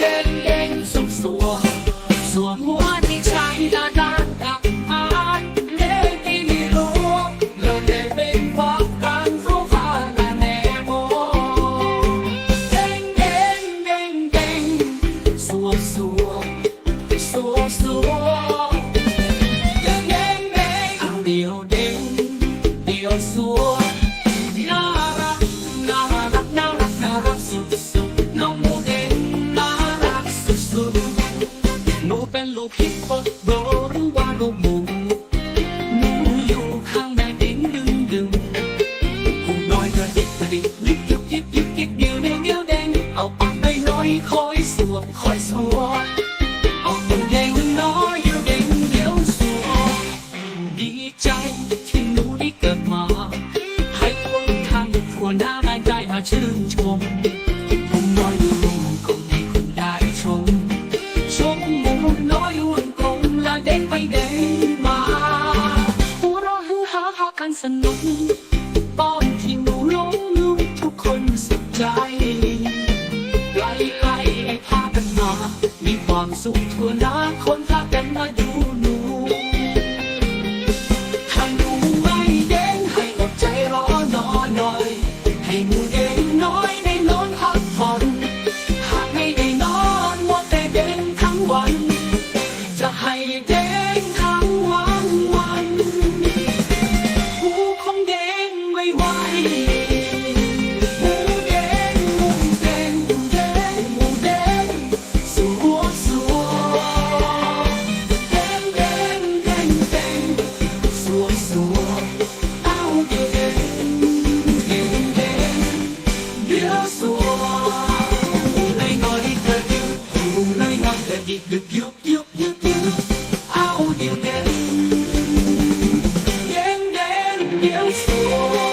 đen đen rung rủa rủa múa thì trái đã đã đặc át để đi đi lúa. Lời để bên bắc càng là nè mô. Đen đen đen đen rủa rủa rủa rủa đen đen đen điều đen điều rủa หนูเป็นลูกฮิปโปโบหรือว่าลูกหมูหนูอยู่ข้างแม่ดิ้งดึงดึงผู้น้อยกระดิกกระดิกลิกยิบยิบยิบยิบเดียวเด้งเดียวเด้งเอาปากได้น้อยคอยสวมคอยสวมเอาหนูเด้งน้อยเดียวเด้งเดียวสวมดีใจที่หนูได้เกิดมา ให้คนทางทั่วหน้าได้ได้มาชื่นชมผม อยรุ่งคงและเด็กไปเดินมาหัวเราะฮือฮาฮากันสนุกตอนที่หนูหลงลืมทุกคนสุขใจไกลไกลไอ้พากันมา มีความสุขทั่วหน้าคนพากัน dip, dip, dip, dip, dip, dip. Ao điệu đen, đen đen, đen.